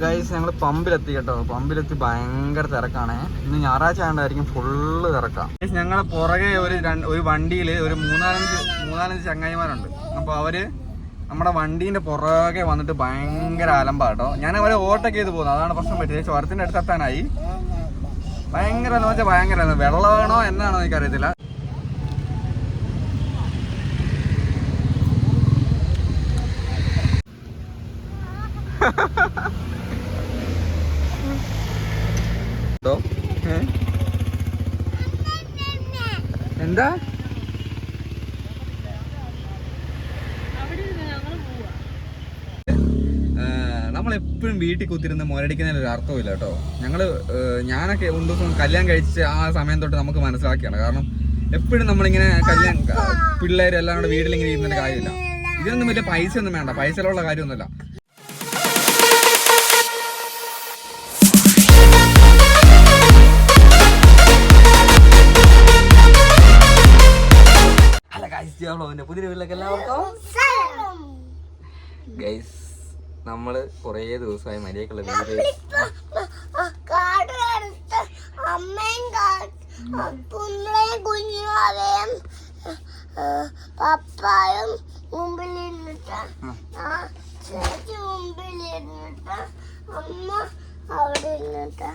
Guys ഞങ്ങൾ പമ്പിലെത്തി കേട്ടോ. പമ്പിലെത്തി ഭയങ്കര തിരക്കാണേ. ഇന്ന് ഞായറാഴ്ച ആയതുകൊണ്ടായിരിക്കും ഫുള്ള് തിരക്കാം. ഞങ്ങളെ പുറകെ ഒരു ഒരു വണ്ടിയിൽ ഒരു മൂന്നാലഞ്ച് മൂന്നാലഞ്ച് ചങ്ങായിമാരുണ്ട്. അപ്പോൾ അവർ നമ്മുടെ വണ്ടീന്റെ പുറകെ വന്നിട്ട് ഭയങ്കര അലമ്പാട്ടോ ഞാൻ അവരെ ഓവർടേക്ക് ചെയ്ത് പോകുന്നു അതാണ് പ്രശ്നം പറ്റിയത്. ചുരത്തിന്റെ അടുത്തെത്താനായി ഭയങ്കര എന്ന് വെച്ചാൽ ഭയങ്കര വെള്ളമാണോ എന്നാണോ എനിക്കറിയത്തില്ല ട്ടോ? ഏ? എന്താ നമ്മൾ എപ്പോഴും വീട്ടിൽ കുത്തിരുന്ന് മുരടിക്കുന്നതിൽ ഒരു അർത്ഥമില്ല കേട്ടോ. ഞങ്ങൾ ഞാനൊക്കെ ഒരു ദിവസം കല്യാണം കഴിച്ച് ആ സമയം തൊട്ട് നമുക്ക് മനസ്സിലാക്കിയാണ് കാരണം എപ്പോഴും നമ്മളിങ്ങനെ കല്യാണം പിള്ളേരെല്ലാം കൂടെ വീട്ടിലിങ്ങനെ ഇരുന്നതിന്റെ കാര്യമില്ല. ഇതിനൊന്നും വലിയ പൈസ ഒന്നും വേണ്ട. പൈസയിലുള്ള കാര്യമൊന്നുമില്ല. ഹലോ ഗൈസ് പുതിയ വീട്ടിലേക്ക് എല്ലാവർക്കും ഗൈസ് നമ്മൾ കുറേ ദിവസമായി മര്യാദക്കുള്ള വീഡിയോ കുഞ്ഞുമാവയും പപ്പായും ചേച്ചി മുമ്പിലിരുന്നിട്ട് അമ്മ അവിടെ ഇരുന്നിട്ട്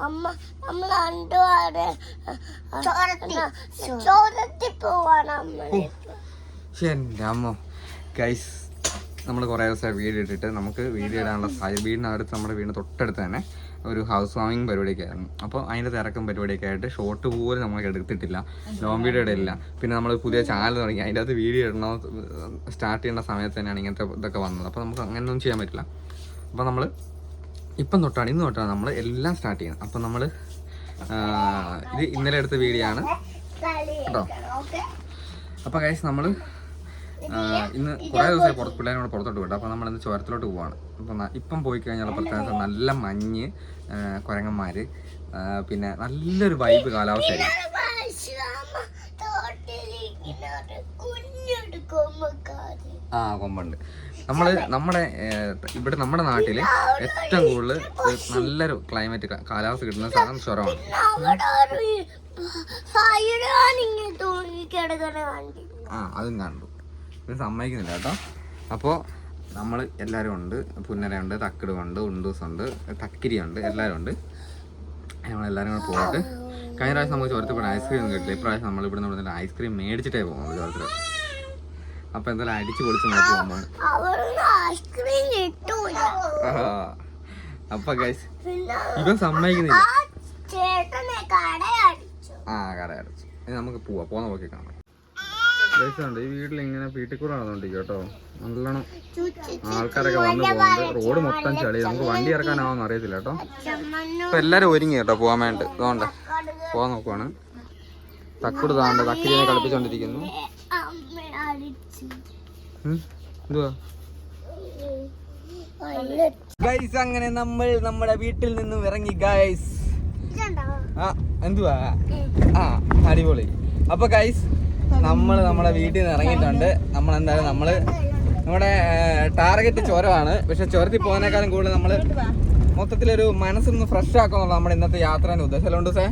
അമ്മ നമ്മൾ രണ്ടുപേരെ ചോരത്തി. പോവാണ് അമ്മ എന്റെ ഗൈസ് നമ്മൾ കുറേ ദിവസമായി വീട് ഇട്ടിട്ട് നമുക്ക് വീട് ഇടാനുള്ള സാഹചര്യം. വീടിനടുത്ത് നമ്മുടെ വീടിന് തൊട്ടടുത്ത് തന്നെ ഒരു ഹൗസ് വാമിങ് പരിപാടിയൊക്കെ ആയിരുന്നു അപ്പോൾ അതിന്റെ തിരക്കും പരിപാടിയൊക്കെ ആയിട്ട് ഷോർട്ട് പോലും നമുക്ക് എടുത്തിട്ടില്ല ലോങ് വീഡിയോ ഇടയില്ല പിന്നെ നമ്മൾ പുതിയ ചാനൽ തുടങ്ങി. അതിന്റെ അകത്ത് വീഡിയോ ഇടണോ സ്റ്റാർട്ട് ചെയ്യേണ്ട സമയത്ത് തന്നെയാണ് ഇങ്ങനത്തെ ഇതൊക്കെ വന്നത്. അപ്പോൾ നമുക്ക് അങ്ങനെയൊന്നും ചെയ്യാൻ പറ്റില്ല. അപ്പോൾ നമ്മൾ ഇപ്പം തൊട്ടാണ് ഇന്ന് തൊട്ടാണ് നമ്മൾ എല്ലാം സ്റ്റാർട്ട് ചെയ്യുന്നത് അപ്പം നമ്മൾ ഇത് ഇന്നലെ എടുത്ത വീഡിയോ ആണ്. കേട്ടോ. അപ്പോൾ കഴിച്ച് നമ്മൾ ഇന്ന് കുറേ ദിവസമായി പുറത്ത് പിള്ളേരോട് പുറത്തോട്ട് വിട്ടു അപ്പോൾ നമ്മൾ ഇന്ന് ചുരത്തിലോട്ട് പോവാണ്. അപ്പം ഇപ്പം പോയി കഴിഞ്ഞാൽ പ്രത്യേകത നല്ല മഞ്ഞ് കുരങ്ങന്മാർ പിന്നെ നല്ലൊരു വൈബ് കാലാവസ്ഥയായിരിക്കും ആ കൊമ്പുണ്ട്. നമ്മൾ നമ്മുടെ ഇവിടെ നമ്മുടെ നാട്ടിൽ ഏറ്റവും കൂടുതൽ നല്ലൊരു ക്ലൈമറ്റ് കാലാവസ്ഥ കിട്ടുന്ന സ്ഥലം ചുരമാണ് ആ അതും കണ്ടു. ഇത് സമ്മതിക്കുന്നില്ല കേട്ടോ. അപ്പോൾ നമ്മൾ എല്ലാവരും ഉണ്ട് പുന്നരയുണ്ട് തക്കിടുണ്ട് ഉണ്ടൂസുണ്ട് തക്കിരിയുണ്ട് എല്ലാവരും ഉണ്ട് നമ്മളെല്ലാവരും കൂടെ പോയിട്ട് കഴിഞ്ഞ പ്രാവശ്യം നമുക്ക് ചോരത്തിൽ ഐസ്ക്രീം ഒന്നും കിട്ടില്ല. ഇപ്രാവശ്യം നമ്മൾ ഇവിടെ നിന്ന് ഐസ്ക്രീം മേടിച്ചിട്ടേ പോകുന്നത് ചോരത്തിൽ അപ്പോൾ എന്തായാലും അടിച്ച് പൊളിച്ച് നോക്കി ഗൈസ് ഇവൻ സമ്മതിക്കുന്നില്ല. ആ കട അടിച്ചു നമുക്ക് പോവാ. പോന്ന നോക്കി കാണാം ഉണ്ട് ഈ വീട്ടിൽ ഇങ്ങനെ വീട്ടിൽ കൂടെ നടന്നോണ്ടിരിക്കും കേട്ടോ. നല്ലോണം ആൾക്കാരൊക്കെ വന്ന് പോകുന്നുണ്ട്. റോഡ് മൊത്തം ചളി. നമുക്ക് വണ്ടി ഇറക്കാനാവോന്ന് അറിയത്തില്ല കേട്ടോ. ഇപ്പൊ എല്ലാരും ഒരുങ്ങി കേട്ടോ പോകാൻ വേണ്ടി ഇതുകൊണ്ട് പോവാൻ നോക്കുവാണ്. തക്കുട് താണ്ട് തക്കിരിനെ കളിപ്പിച്ചോണ്ടിരിക്കുന്നു. എന്തുവാ? ഗൈസ് അങ്ങനെ നമ്മൾ നമ്മുടെ വീട്ടിൽ നിന്നും ഇറങ്ങി ഗൈസ്. ആ എന്തുവാ? ആ അടിപൊളി. അപ്പൊ ഗൈസ് നമ്മൾ നമ്മുടെ വീട്ടിൽ നിന്ന് ഇറങ്ങിയിട്ടുണ്ട്. നമ്മൾ എന്തായാലും നമ്മൾ നമ്മുടെ ടാർഗറ്റ് ചുരമാണ് പക്ഷെ ചുരത്തിൽ പോകുന്നേക്കാളും കൂടുതൽ നമ്മൾ മൊത്തത്തിലൊരു മനസ്സൊന്ന് ഫ്രഷ് ആക്കുന്നുള്ള നമ്മുടെ ഇന്നത്തെ യാത്രേന്റെ ഉദ്ദേശം. അല്ലോണ്ട് സേ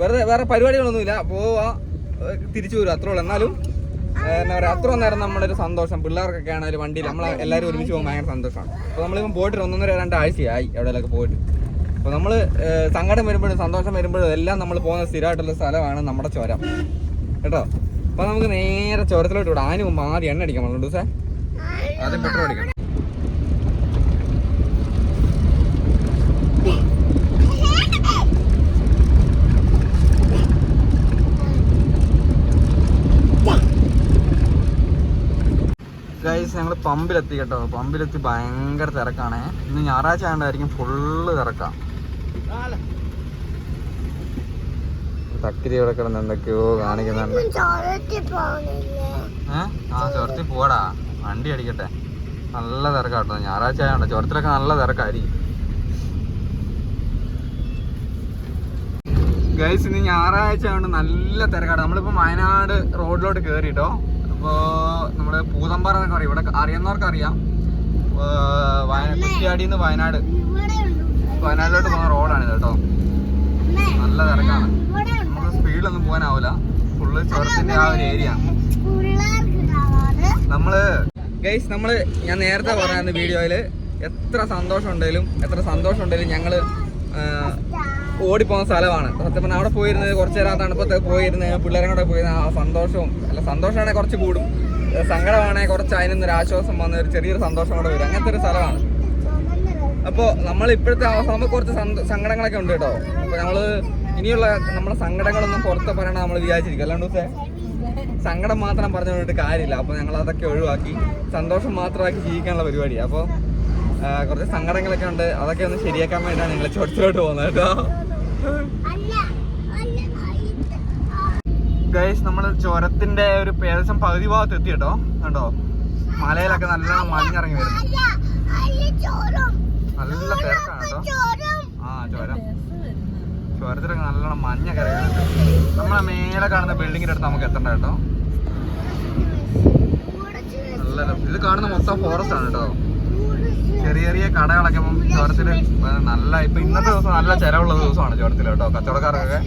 വെറുതെ വേറെ പരിപാടികളൊന്നുമില്ല. പോവാ. തിരിച്ചു വരും. അത്രേ ഉള്ളൂ. എന്നാലും എന്താ പറയുക അത്ര നേരം നമ്മുടെ ഒരു സന്തോഷം. പിള്ളേർക്കൊക്കെ ആണെങ്കിലും വണ്ടിയിൽ നമ്മൾ എല്ലാവരും ഒരുമിച്ച് പോകുമ്പോൾ ഭയങ്കര സന്തോഷമാണ്. അപ്പോൾ നമ്മളിപ്പം പോയിട്ട് ഒന്നൊന്നര രണ്ടാഴ്ചയായി എവിടെയെല്ലാം പോയിട്ട്. അപ്പോൾ നമ്മൾ സങ്കടം വരുമ്പോഴും സന്തോഷം വരുമ്പോഴും എല്ലാം നമ്മൾ പോകുന്ന സ്ഥിരമായിട്ടുള്ള സ്ഥലമാണ് നമ്മുടെ ചുരം. കേട്ടോ. അപ്പൊ നമുക്ക് നേരെ ചുരത്തിലോട്ട് വിടാം. അതിന് മുമ്പ് ആദ്യം എണ്ണ അടിക്കാൻ പറഞ്ഞു സാർ ആദ്യം പെട്രോൾ അടിക്കണം. ഗൈസ് ഞങ്ങൾ പമ്പിലെത്തി കേട്ടോ. പമ്പിലെത്തി ഭയങ്കര തിരക്കാണേ. ഇന്ന് ഞായറാഴ്ച ആയതുകൊണ്ടായിരിക്കും ഫുള്ള് തിരക്കാം. തക്കിരി ഇവിടെ കിടന്ന് എന്തൊക്കെയോ കാണിക്കുന്നുണ്ട്. ആ ചുരത്തിൽ പോടാ. വണ്ടി അടിക്കട്ടെ. നല്ല തിരക്കാട്ടോ. ഞായറാഴ്ച ആയതുകൊണ്ട് ചുരത്തിലൊക്കെ നല്ല തിരക്കായിരിക്കും. ഗൈസ് ഇന്ന് ഞായറാഴ്ച ആയതുകൊണ്ട് നല്ല തിരക്കാണ് നമ്മളിപ്പോ വയനാട് റോഡിലോട്ട് കയറിട്ടോ അപ്പോൾ നമ്മുടെ പൂതമ്പാറ എന്നൊക്കെ അറിയാം ഇവിടെ അറിയുന്നവർക്ക് അറിയാം കുറ്റ്യാടിയിൽ നിന്ന് വയനാട്. വയനാട്ടിലോട്ട് പോകുന്ന റോഡാണിത് കേട്ടോ. നല്ല തിരക്കാണ്. സ്പീഡിലൊന്നും പോകാനാവില്ല ഫുള്ള് ചുരത്തിന്റെ ആ ഒരു ഏരിയ നമ്മൾ ഗൈസ് നമ്മൾ ഞാൻ നേരത്തെ പറയാന്ന് വീഡിയോയിൽ എത്ര സന്തോഷം ഉണ്ടെങ്കിലും എത്ര സന്തോഷം ഉണ്ടെങ്കിലും ഞങ്ങൾ ഓടിപ്പോകുന്ന സ്ഥലമാണ്. സത്യം പറഞ്ഞാൽ അവിടെ പോയിരുന്നത് കുറച്ച് നേരം തണുപ്പത്ത് പോയിരുന്ന് പിള്ളേരും കൂടെ പോയിരുന്ന ആ സന്തോഷവും അല്ല സന്തോഷമാണെങ്കിൽ കുറച്ച് കൂടും. സങ്കടമാണെങ്കിൽ കുറച്ച് അതിനൊന്നൊരു ആശ്വാസം വന്ന ഒരു ചെറിയൊരു സന്തോഷം കൂടെ വരും. അങ്ങനത്തെ ഒരു സ്ഥലമാണ്. അപ്പോൾ നമ്മൾ ഇപ്പോഴത്തെ അവസ്ഥ നമുക്ക് കുറച്ച് സങ്കടങ്ങളൊക്കെ ഉണ്ട് കേട്ടോ. അപ്പോൾ നമ്മൾ ഇനിയുള്ള നമ്മുടെ സങ്കടങ്ങളൊന്നും പുറത്ത് പറയണ നമ്മൾ വിചാരിച്ചിരിക്കും. അല്ലാണ്ട് ദിവസേ സങ്കടം മാത്രം പറഞ്ഞു കൊണ്ടിട്ട് കാര്യമില്ല. അപ്പോൾ ഞങ്ങൾ അതൊക്കെ ഒഴിവാക്കി സന്തോഷം മാത്രമാക്കി ജീവിക്കാനുള്ള പരിപാടി അപ്പോൾ കുറച്ച് സങ്കടങ്ങളൊക്കെ ഉണ്ട്. അതൊക്കെ ഒന്ന് ശരിയാക്കാൻ വേണ്ടിയാണ് നിങ്ങൾ ചുവട്ടിലോട്ട് പോകുന്നത് കേട്ടോ. ഗൈസ് നമ്മൾ ചുരത്തിന്റെ ഒരു ഏകദേശം പകുതി ഭാഗത്ത് എത്തി കേട്ടോ. കണ്ടോ? മലയിലൊക്കെ നല്ല മഞ്ഞിറങ്ങി വരുന്നു. നല്ല തിരക്കാണ് കേട്ടോ. ആ ചുരം. ചുരത്തിലൊക്കെ നല്ലോണം മഞ്ഞ കരയുന്നുണ്ട്. നമ്മളെ മേലെ കാണുന്ന ബിൽഡിങ്ങിന്റെ അടുത്ത് നമുക്ക് എത്തണ്ട കേട്ടോ. നല്ല. ഇത് കാണുന്ന മൊത്തം ഫോറസ്റ്റ് ആണ് കേട്ടോ. ചെറിയ ചെറിയ കടകളൊക്കെ ഇപ്പം ചുരത്തിൽ നല്ല ഇപ്പൊ ഇന്നത്തെ ദിവസം നല്ല ചെലവുള്ള ദിവസമാണ് ചുരത്തിൽ കേട്ടോ കച്ചവടക്കാർക്കൊക്കെ.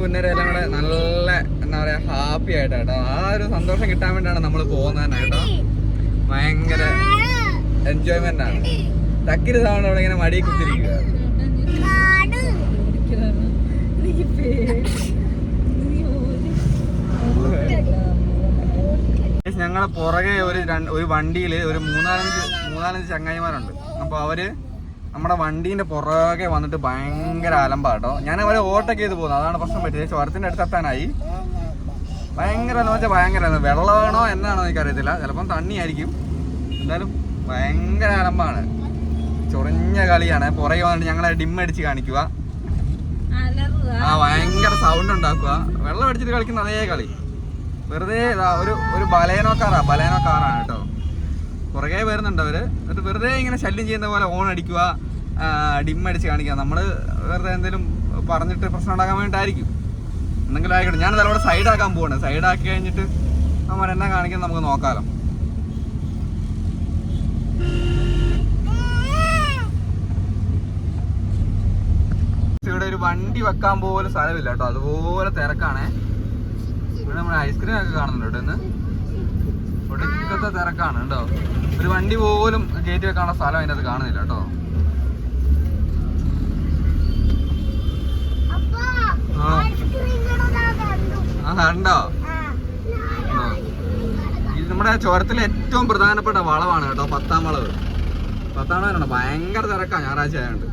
പുന്നരും എല്ലാം കൂടെ നല്ല എന്താ പറയാ ഹാപ്പി ആയിട്ട് കേട്ടോ. ആ ഒരു സന്തോഷം കിട്ടാൻ വേണ്ടിയാണ് നമ്മൾ പോകുന്നത് കേട്ടോ. ഭയങ്കര എൻജോയ്മെന്റ് ആണ്. ചക്കിരി തവണ അവിടെ ഇങ്ങനെ മടി കുത്തിരിക്കുക ഞങ്ങളെ പുറകെ ഒരു ഒരു വണ്ടിയിൽ ഒരു മൂന്നാലഞ്ച് മൂന്നാലഞ്ച് ചങ്ങായിമാരുണ്ട്. അപ്പോൾ അവർ നമ്മുടെ വണ്ടീന്റെ പുറകെ വന്നിട്ട് ഭയങ്കര അലമ്പാട്ടോ ഞാൻ അവരെ ഓവർടേക്ക് ചെയ്ത് പോകുന്നത് അതാണ് പ്രശ്നം പറ്റിയത്. അടുത്ത് എത്താനായി. ഭയങ്കര എന്ന് വെച്ചാൽ ഭയങ്കര വെള്ളമാണോ എന്നാണോ എനിക്കറിയത്തില്ല. ചിലപ്പം തണ്ണിയായിരിക്കും. എന്തായാലും ഭയങ്കര അലമ്പാണ്. ചൊറിഞ്ഞ കളിയാണ്. പുറകെ വന്നിട്ട് ഞങ്ങളെ ഡിമ്മടിച്ച് കാണിക്കുക. ആ ഭയങ്കര സൗണ്ട് ഉണ്ടാക്കുക. വെള്ളം അടിച്ചിട്ട് കളിക്കുന്ന അതേ കളി. വെറുതെ ഒരു ഒരു ബലേനോ കാറാ ബലേനോ കാറാണ് കേട്ടോ പുറകെ വരുന്നുണ്ട് അവർ. എന്നിട്ട് വെറുതെ ഇങ്ങനെ ശല്യം ചെയ്യുന്ന പോലെ ഓൺ അടിക്കുക ഡിം അടിച്ച് കാണിക്കുക. നമ്മൾ വെറുതെ എന്തെങ്കിലും പറഞ്ഞിട്ട് പ്രശ്നം ഉണ്ടാക്കാൻ വേണ്ടിയിട്ടായിരിക്കും. എന്തെങ്കിലും ആയിക്കോട്ടെ. ഞാൻ അവിടെ സൈഡാക്കാൻ പോവാണ്. സൈഡാക്കി കഴിഞ്ഞിട്ട് നമ്മൾ എന്നാ കാണിക്കുന്നത് നമുക്ക് നോക്കാലോ. ഇവിടെ ഒരു വണ്ടി വെക്കാൻ പോലും സ്ഥലമില്ല കേട്ടോ. അതുപോലെ തിരക്കാണേ. ഇവിടെ നമ്മൾ ഐസ്ക്രീം ഒക്കെ കാണുന്നുണ്ട് കേട്ടോ ഇന്ന്. ഒടുക്കത്തെ തിരക്കാണ് കേട്ടോ ഒരു വണ്ടി പോലും ഗേറ്റ് വെക്കാനുള്ള സ്ഥലം അതിന്റെ അത് കാണുന്നില്ല കേട്ടോ ആ. കണ്ടോ ഇത് നമ്മുടെ ചുരത്തിലെ ഏറ്റവും പ്രധാനപ്പെട്ട വളവാണ് കേട്ടോ പത്താം വളവ് പത്താം വളവാണ് ഭയങ്കര തിരക്കാണ് ഞായറാഴ്ച ആയതുകൊണ്ട്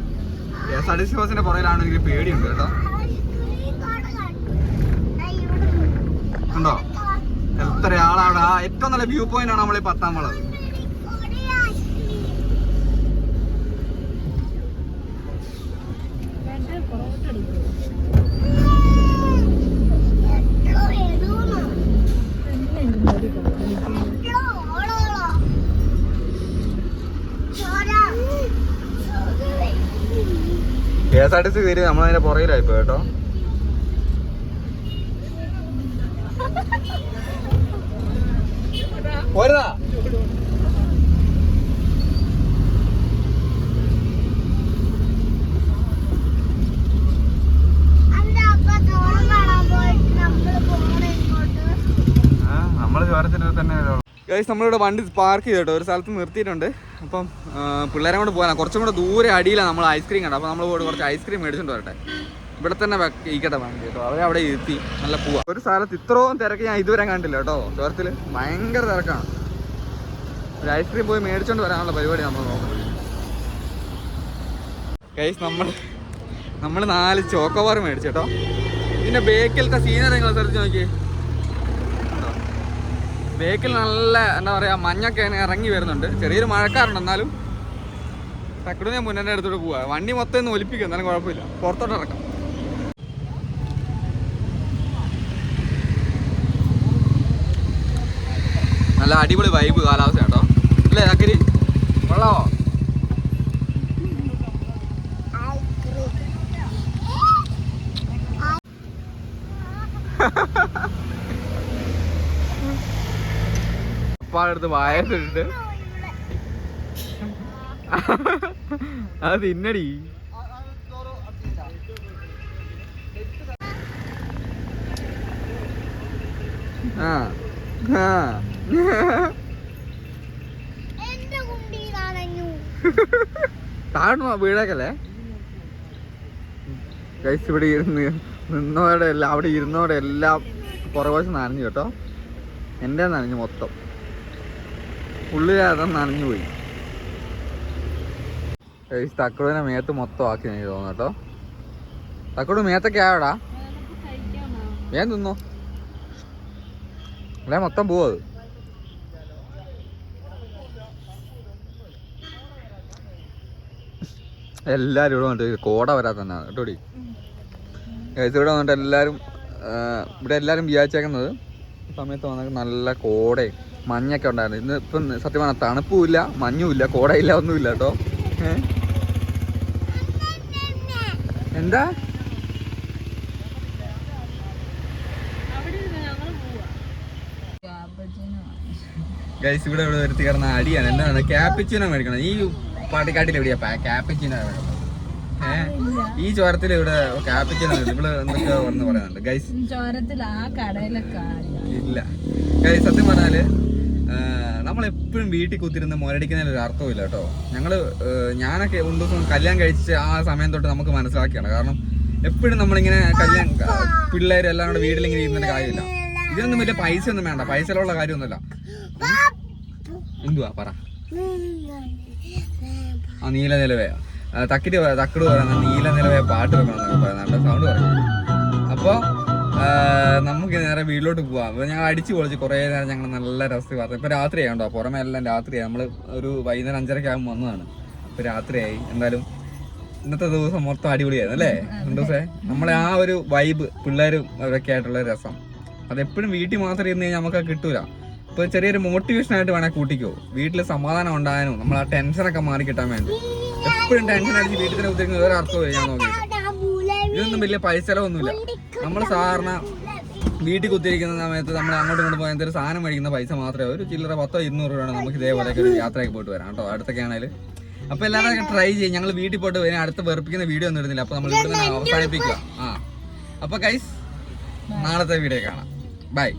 K S R T C ബസിന്റെ പുറകിലാണെങ്കിൽ പേടിയുണ്ട് കേട്ടോ കണ്ടോ എത്ര ഏറ്റവും നല്ല വ്യൂ പോയിന്റ് ആണ് നമ്മൾ ഈ പത്താം വളവ്. K S R T C കയറി നമ്മളതിന്റെ പുറകിലായി പോയി കേട്ടോ. പോരുതാ. നമ്മൾ ചുരത്തിൽ തന്നെ ഗൈസ് നമ്മളിവിടെ വണ്ടി പാർക്ക് ചെയ്തിട്ടോ. ഒരു സ്ഥലത്ത് നിർത്തിയിട്ടുണ്ട്. അപ്പം പിള്ളേരെ കൊണ്ട് പോകാനാണ് കുറച്ചും കൂടെ ദൂരെ അടിയിലാണ് നമ്മൾ ഐസ്ക്രീം കണ്ടത് അപ്പോൾ നമ്മൾ പോയിട്ട് കുറച്ച് ഐസ്ക്രീം മേടിച്ചോണ്ട് വരട്ടെ. ഇവിടെ തന്നെ ഇരിക്കട്ടെ വണ്ടി കേട്ടോ. അവരെ അവിടെ ഇരുത്തി നല്ല പോവാ. ഒരു സ്ഥലത്ത് ഇത്രയും തിരക്ക് ഞാൻ ഇതുവരെ കണ്ടില്ല കേട്ടോ. ചോരത്തിൽ ഭയങ്കര തിരക്കാണ്. ഒരു ഐസ്ക്രീം പോയി മേടിച്ചോണ്ട് വരാനുള്ള പരിപാടി നമ്മൾ നോക്കുന്നത് നമ്മൾ നമ്മൾ നാല് ചോക്കോബാർ മേടിച്ചു കേട്ടോ. പിന്നെ ബേക്കിലത്തെ സീനറി നിങ്ങൾ ശ്രദ്ധിച്ച് നോക്കി ബേക്കിൽ നല്ല എന്താ പറയാ മഞ്ഞൊക്കെ ഇറങ്ങി വരുന്നുണ്ട്. ചെറിയൊരു മഴക്കാറുണ്ട് എന്നാലും തക്കടിനെ മുന്നേ എടുത്തോട്ട് പോവാ. വണ്ടി മൊത്തം ഒന്ന് ഒലിപ്പിക്കും. എന്നാലും കുഴപ്പമില്ല. പുറത്തോട്ട് ഇറക്കാം. നല്ല അടിപൊളി വൈബ് കാലാവസ്ഥ കേട്ടോ. അല്ലേ അക്കരി കൊള്ളാവോ? അപ്പാടെടുത്ത് വായത്തിട്ടുണ്ട് അത് തിന്നടി. ആ ആ. താഴ്ന്നു വീടേക്കല്ലേ? കൈസ് ഇവിടെ ഇരുന്ന് നിന്നോടെ എല്ലാം അവിടെ ഇരുന്നോടെ എല്ലാം പുറകുവശം നനഞ്ഞു കേട്ടോ. എന്റെ നനഞ്ഞു മൊത്തം. ഉള്ളിലാതെ നനഞ്ഞു പോയി. കൈസ് തക്കടൂനെ മേത്ത് മൊത്തം ആക്കി എനിക്ക് തോന്നുന്നു കേട്ടോ. തക്കടു മേത്തൊക്കെ ആവടാ ഞാൻ തിന്നോ. അല്ലെ മൊത്തം പോവും എല്ലാവരും ഇവിടെ വന്നിട്ട് കോട വരാത്തന്നെ കേട്ടോടി ഇവിടെ വന്നിട്ട് എല്ലാവരും ഇവിടെ എല്ലാവരും വിചാരിച്ചേക്കുന്നത് സമയത്ത് വന്നിട്ട് നല്ല കോടയും മഞ്ഞൊക്കെ ഉണ്ടായിരുന്നു. ഇന്ന് ഇപ്പം സത്യം പറഞ്ഞാൽ മഞ്ഞും ഇല്ല കോടയില്ല ഒന്നുമില്ല കേട്ടോ? എന്താ? ഗൈസ് ഇവിടെ ഇവിടെ വരുത്തി കിടന്ന അടിയാണ്. എന്താണ്? ക്യാപ്പിച്ചിനോ മേടിക്കണം. ഈ പാട്ടിക്കാട്ടിൽ എവിടെയാ? ക്യാപ്പിച്ചിനോ ഈ ചോരത്തിൽ ഇവിടെ ക്യാപ്പിച്ചിനോ ഇവിടെ എന്തൊക്കെയോ എന്ന് പറയുന്നുണ്ട്. ഗൈസ് ചോരത്തിൽ ആ കടയിലൊക്കെ ഇല്ല. ഗൈസ് സത്യം പറഞ്ഞാൽ നമ്മളെപ്പോഴും വീട്ടിൽ കുത്തിരുന്ന് മുരടിക്കുന്നതിൽ ഒരു അർത്ഥമില്ല കേട്ടോ. ഞങ്ങൾ ഞാനൊക്കെ ഒരു ദിവസം കല്യാണം കഴിച്ച് ആ സമയം തൊട്ട് നമുക്ക് മനസ്സിലാക്കിയാണ്. കാരണം എപ്പോഴും നമ്മളിങ്ങനെ കല്യാണം പിള്ളേരെല്ലാം കൂടെ വീട്ടിലിങ്ങനെ ഇരുന്നതിന്റെ കാര്യമില്ല. ഇതിനൊന്നും വലിയ പൈസ ഒന്നും വേണ്ട. പൈസയിലുള്ള കാര്യമൊന്നുമല്ല. എന്തുവാ? പറ. ആ നീല നിലവേ. തക്കിട്ട് തക്കിട് പറയുന്ന നീല നിലവേ പാട്ട് വെക്കണം നല്ല സൗണ്ട് പറയും. അപ്പോൾ നമുക്ക് നേരെ വീട്ടിലോട്ട് പോവാം. അപ്പോൾ ഞങ്ങൾ അടിച്ചു പൊളിച്ച് കുറേ നേരം ഞങ്ങൾ നല്ല രസത്തിൽ പറഞ്ഞു ഇപ്പോൾ രാത്രിയായി കേട്ടോ പുറമെ എല്ലാം രാത്രിയായി. നമ്മൾ ഒരു വൈകുന്നേരം അഞ്ചരയ്ക്ക് ആകുമ്പോൾ വന്നതാണ്. അപ്പോൾ രാത്രിയായി. എന്തായാലും ഇന്നത്തെ ദിവസം മൊത്തം അടിപൊളിയായിരുന്നു അല്ലേ? ദിവസേ. നമ്മളെ ആ ഒരു വൈബ് പിള്ളേരും അവരൊക്കെ ആയിട്ടുള്ള രസം. അതെപ്പോഴും വീട്ടിൽ മാത്രം ഇരുന്ന് കഴിഞ്ഞാൽ നമുക്ക് കിട്ടൂല. ഇപ്പൊ ചെറിയൊരു മോട്ടിവേഷൻ ആയിട്ട് വേണേ കൂട്ടിക്കോ. വീട്ടിൽ സമാധാനം ഉണ്ടാകാനും നമ്മൾ ആ ടെൻഷനൊക്കെ മാറി കിട്ടാൻ വേണ്ടി. എപ്പോഴും ടെൻഷൻ അടിച്ച് വീട്ടിൽ തന്നെ ഉദ്ദേശിക്കുന്ന ഒരു അർത്ഥമില്ല ഞാൻ നോക്കി ഇതൊന്നും വലിയ പൈസലൊന്നുമില്ല നമ്മൾ സാധാരണ വീട്ടിൽ കുത്തിയിരിക്കുന്ന സമയത്ത് നമ്മൾ അങ്ങോട്ടും ഇങ്ങോട്ടും പോയ എന്തൊരു സാധനം മേടിക്കുന്ന പൈസ മാത്രമേ ഒരു ചില്ലറ പത്തോ ഇരുന്നൂറ് രൂപയാണ് നമുക്ക് ഇതേപോലെ ഒരു യാത്രയ്ക്ക് പോയിട്ട് വരാം കേട്ടോ അടുത്തൊക്കെ ആണെങ്കിൽ അപ്പൊ എല്ലാവരും ട്രൈ ചെയ്യും. ഞങ്ങൾ വീട്ടിൽ പോയിട്ട് വരാൻ അടുത്ത് വെറുപ്പിക്കുന്ന വീഡിയോ ഒന്നും ഇടുന്നില്ല. അപ്പൊ നമ്മൾ ഇവിടെ അവസാനിപ്പിക്കുക. ആ. അപ്പൊ കൈസ് നാളത്തെ വീഡിയോ കാണാം. ബൈ